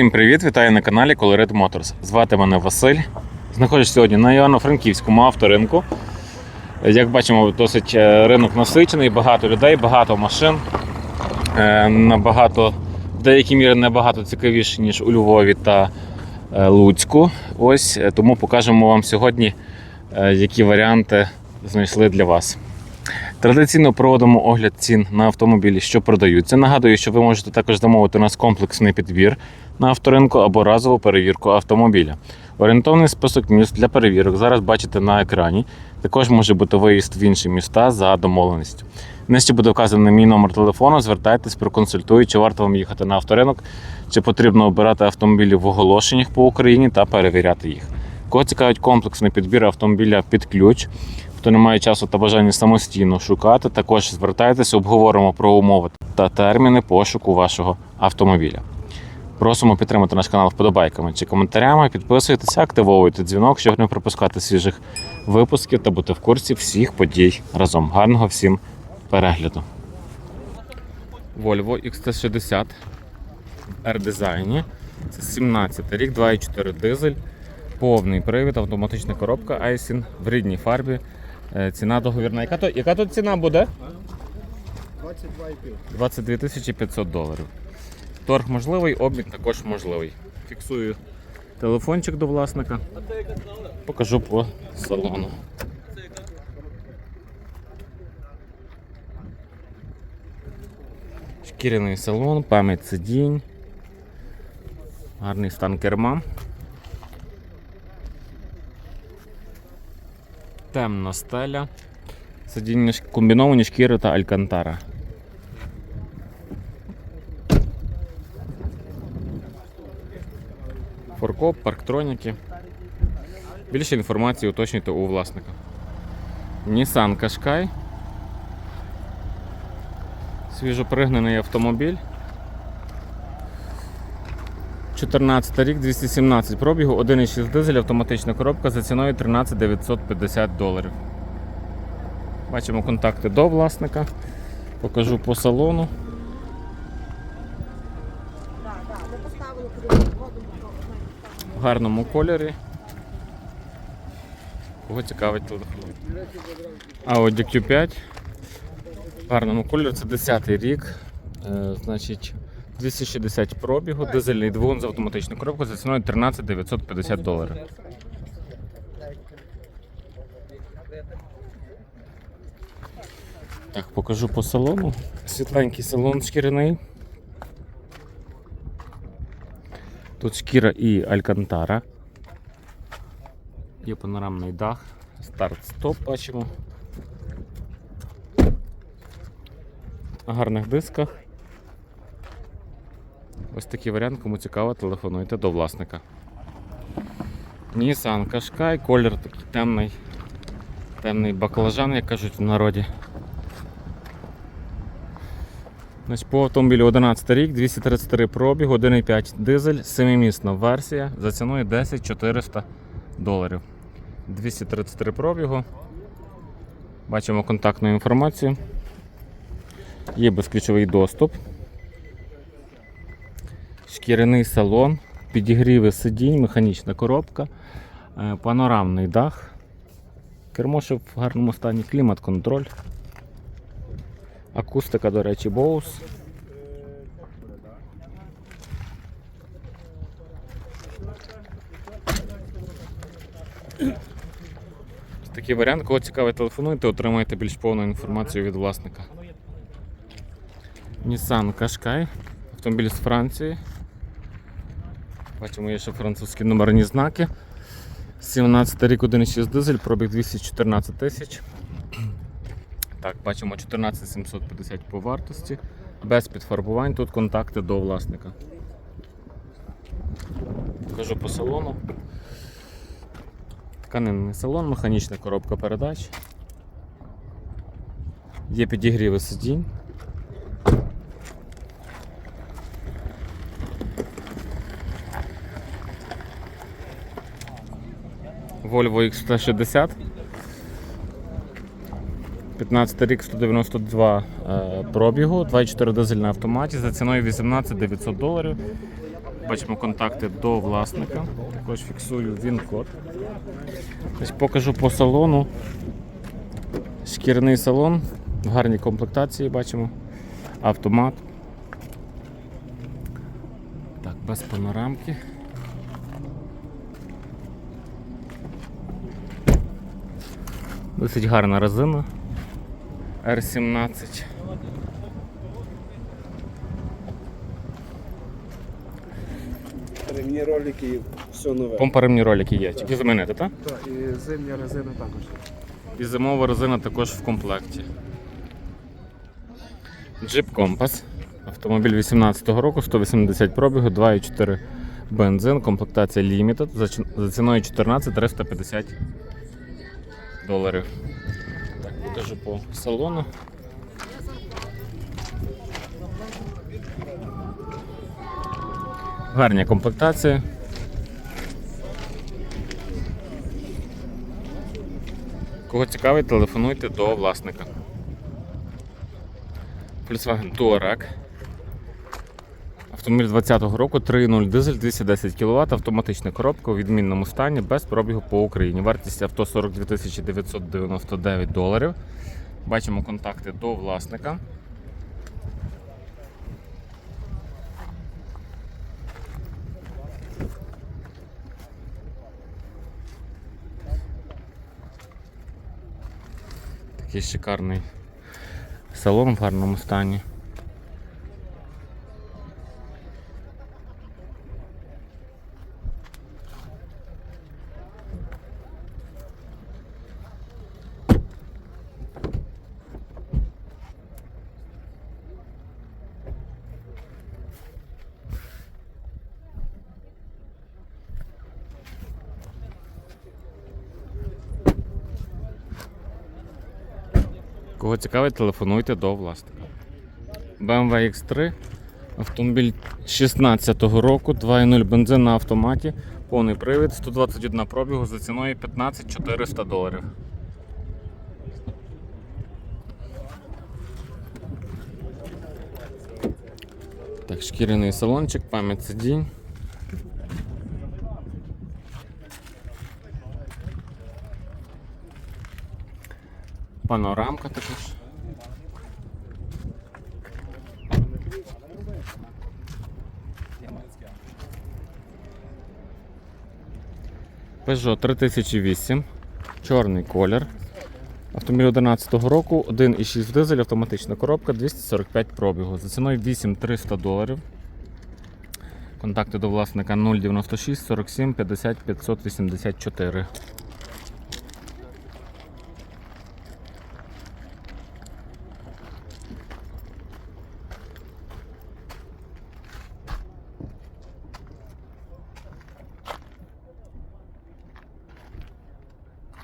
Всім привіт! Вітаю на каналі Colored Motors. Звати мене Василь. Знаходжусь сьогодні на Івано-Франківському авторинку. Як бачимо, досить е, ринок насичений, багато людей, багато машин. Е, Набагато, в деякій мірі набагато цікавіше, ніж у Львові та е, Луцьку. Ось тому покажемо вам сьогодні, які варіанти знайшли для вас. Традиційно проводимо огляд цін на автомобілі, що продаються. Нагадую, що ви можете також замовити у нас комплексний підбір на авторинку або разову перевірку автомобіля. Орієнтовний список міст для перевірок зараз бачите на екрані. Також може бути виїзд в інші міста за домовленістю. Нижче буде вказаний мій номер телефону. Звертайтесь, проконсультую, чи варто вам їхати на авторинок, чи потрібно обирати автомобілі в оголошеннях по Україні та перевіряти їх. Кого цікавить комплексний підбір автомобіля під ключ, хто не має часу та бажання самостійно шукати, також звертайтеся, обговоримо про умови та терміни пошуку вашого автомобіля. Просимо підтримати наш канал вподобайками чи коментарями, підписуйтеся, активовуйте дзвінок, щоб не пропускати свіжих випусків та бути в курсі всіх подій разом. Гарного всім перегляду. Volvo XT60 в R-дизайні. Це 17 рік, 2,4 дизель, повний привід, автоматична коробка Айсін в рідній фарбі. Е, Ціна договірна. Яка, то, яка тут ціна буде? 22 500 доларів. Торг можливий, обмін також можливий. Фіксую телефончик до власника. Покажу по салону. Шкіряний салон, пам'ять сидінь. Гарний стан керма. Темна стеля. Сидіння комбіновані шкіри та алькантара. Форкоп, парктроніки. Більше інформації уточнюйте у власника. Nissan Qashqai. Свіжопригнаний автомобіль. 14 рік, 217 пробігу, 1,6 дизель, автоматична коробка за ціною 13 950 доларів. Бачимо контакти до власника. Покажу по салону. В гарному кольорі. Кого цікавить телефон. Audi Q5. В гарному кольорі, це 10 рік. Е, значить, 260 пробігу, дизельний двигун з автоматичною коробкою за ціною 13 950 доларів. Так, покажу по салону. Світленький салон шкіряний. Тут шкіра і алькантара. Є панорамний дах, старт-стоп бачимо. На гарних дисках. Ось такий варіант, кому цікаво, телефонуйте до власника. Nissan Qashqai, колір такий темний, темний баклажан, як кажуть в народі. Значить, по автомобілю 11 рік, 233 пробіг, 1,5 дизель, 7-місна версія за ціною 10 400 доларів. 233 пробігу. Бачимо контактну інформацію. Є безключовий доступ. Шкіряний салон, підігріви сидінь, механічна коробка, е, панорамний дах. Кермо в гарному стані, клімат-контроль. Акустика, до речі, Bose. Такий варіант, кого цікавий, телефонуйте, отримаєте більш повну інформацію від власника. Nissan Qashqai, автомобіль з Франції. Бачимо, є ще французькі номерні знаки. 17 рік 1,6 дизель, пробіг 214 тисяч. Так, бачимо 14750 по вартості. Без підфарбувань, тут контакти до власника. Покажу по салону. Тканинний салон, механічна коробка передач. Є підігріви сидінь. Volvo XT60. 15 рік 192 е, пробігу, 2,4 дизель на автоматі за ціною 18 900 доларів. бачимо контакти до власника. Також фіксую він-код. Ось покажу по салону. Шкіряний салон, в гарній комплектації бачимо. Автомат. Так, без панорамки. Досить гарна резина. R17. Ремні ролики, все нове. Помпаримні ролики є. Тільки замінити, так? Так, і зимня резина також. І зимова резина також в комплекті. Jeep Compass. Автомобіль 18-го року, 180 пробігу, 2,4 бензин, комплектація Limited за ціною 14 350 доларів. Так, покажу по салону. Гарні комплектації. Кого цікавить, телефонуйте до власника. Volkswagen Touareg. Автомобіль 20-го року, 3.0 дизель, 210 кВт, автоматична коробка у відмінному стані, без пробігу по Україні. Вартість авто 42 999 доларів. Бачимо контакти до власника. Такий шикарний салон в гарному стані. Кого цікавить, телефонуйте до власника. BMW X3. Автомобіль 16-го року, 2.0 бензин на автоматі, повний привід, 121 пробігу за ціною 15 400 доларів. Так, шкіряний салончик, пам'ять сидінь. Панорамка також. Peugeot 3008, чорний колір. Автомобіль 11 року, 1,6 дизель, автоматична коробка, 245 пробігу. За ціною 8300 доларів. Контакти до власника 096 47 50 584.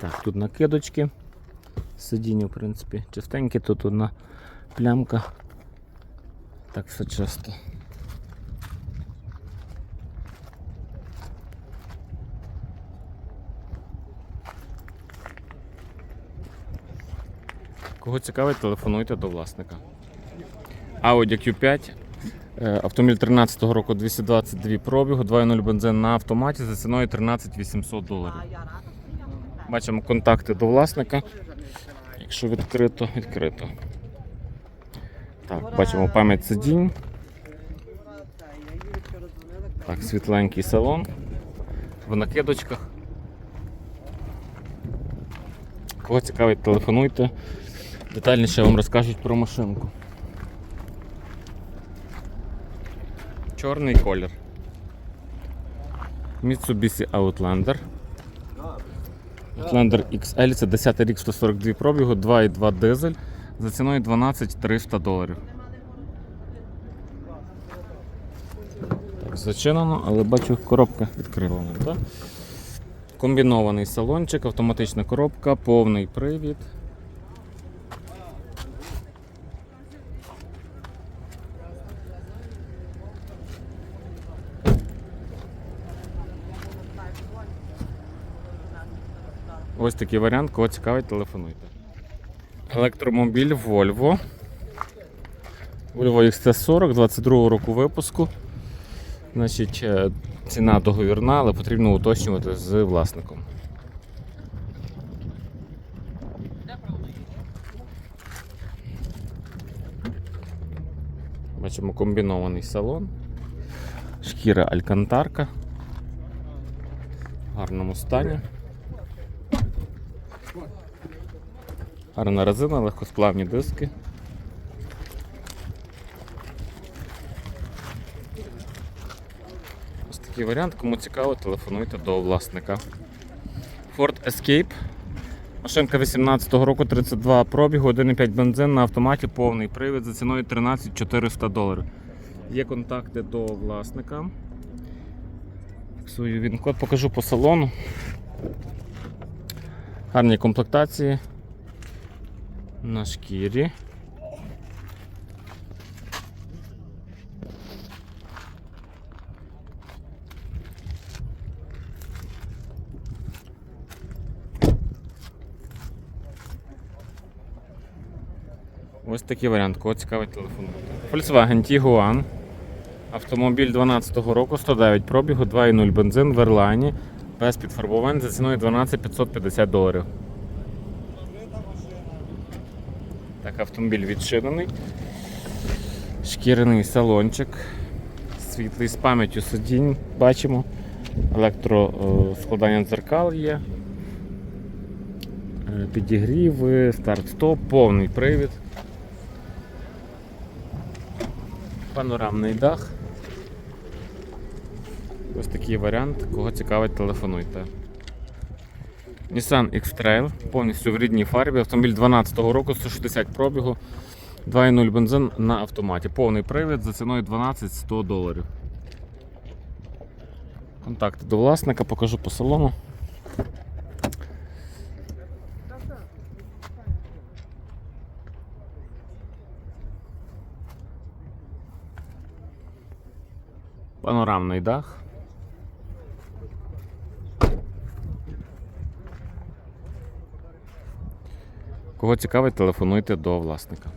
Так, тут накидочки. Сидіння, в принципі, чистенькі, тут одна плямка. Так все чисто. Кого цікавить, телефонуйте до власника. Audi Q5. е, Автомобіль 13-го року 222 пробігу, 2.0 бензин на автоматі за ціною 13 800 доларів. Бачимо контакти до власника. Якщо відкрито, відкрито. Так, бачимо пам'ять сидінь. Так, світленький салон. В накидочках. Кого цікавить, телефонуйте. Детальніше вам розкажуть про машинку. Чорний колір. Mitsubishi Outlander. Outlander XL це 10 рік 142 пробігу, 2,2 дизель за ціною 12 300 доларів. Так, зачинено, але бачу, коробка відкривана. Комбінований салончик, автоматична коробка, повний привід. Ось такий варіант, кого цікавить, телефонуйте. Електромобіль Volvo. Volvo XC40 22 року випуску. Значить, е, ціна договірна, але потрібно уточнювати з власником. Бачимо комбінований салон. Шкіра алькантарка. В гарному стані. Гарна резина, легкосплавні диски. Ось такий варіант. Кому цікаво, телефонуйте до власника. Ford Escape. Машинка 18-го року 32 пробігу, 1,5 бензин на автоматі, повний привід за ціною 13 400 доларів. Є контакти до власника. Фіксую він код, покажу по салону. Гарні комплектації. На шкірі. Ось такий варіант, кого цікавить телефон. Volkswagen Tiguan. Автомобіль 12-го року, 109 пробігу, 2,0 бензин в Ерлайні. Без підфарбувань за ціною 12 550 доларів. Так, автомобіль відширений. Шкіряний салончик. Світлий з пам'яттю сидінь бачимо. Електроскладання дзеркал є. Е, Підігріви, старт-стоп, повний привід. Панорамний дах. Ось такий варіант. Кого цікавить, телефонуйте. Nissan X-Trail повністю в рідній фарбі. Автомобіль 12-го року, 160 пробігу, 2,0 бензин на автоматі. Повний привід за ціною 12 100 доларів. Контакти до власника покажу по салону. Панорамний дах. Кого цікавить, телефонуйте до власника.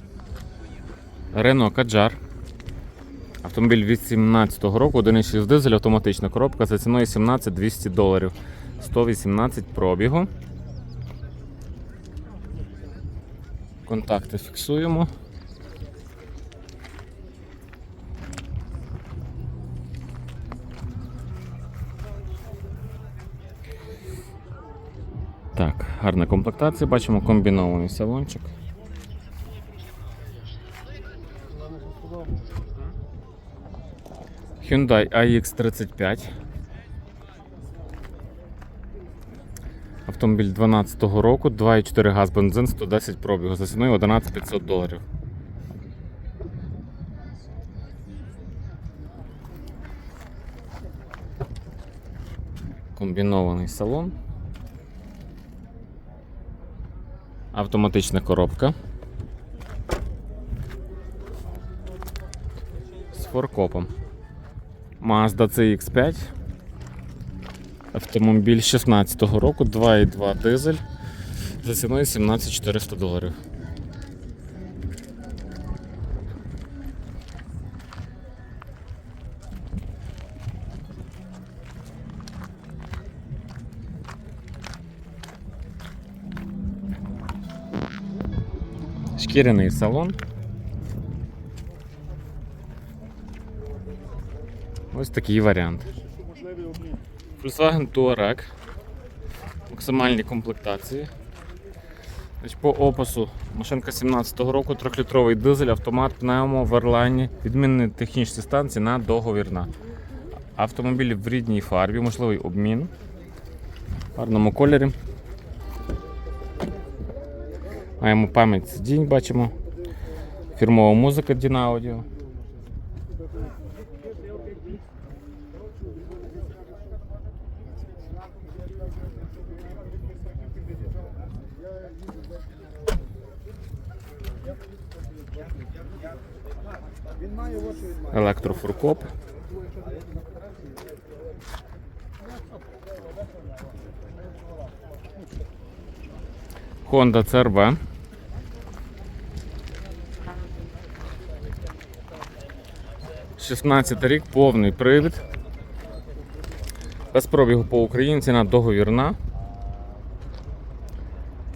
Рено Каджар. Автомобіль 2018 року, 1,6 дизель, автоматична коробка за ціною 17 200 доларів. 118 пробігу. Контакти фіксуємо. Так, гарна комплектація. Бачимо комбінований салончик. Hyundai iX35. Автомобіль 12-го року, 2,4 газ бензин, 110 пробігу за ціною 11 500 доларів. Комбінований салон. Автоматична коробка. З форкопом. Mazda CX5. Автомобіль 16-го року, 2,2 дизель. За ціною 17 400 доларів. Шкіряний салон. Ось такий варіант. Volkswagen Touareg. Максимальні комплектації. По опису машинка 17-го року, 3-літровий дизель, автомат, пневмо, в Ерлайні, відмінні технічні станції на договірна. Автомобіль в рідній фарбі, можливий обмін. В гарному кольорі. Маємо пам'ять сидінь, бачимо. Фірмова музика має. Електрофуркоп. Honda CRV. 16 рік, повний привід. Без пробігу по Україні, ціна договірна.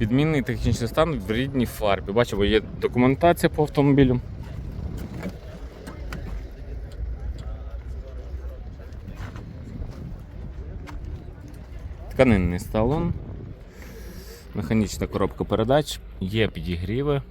Відмінний технічний стан в рідній фарбі. Бачимо, є документація по автомобілю. Тканинний салон. Механічна коробка передач, є підігріви,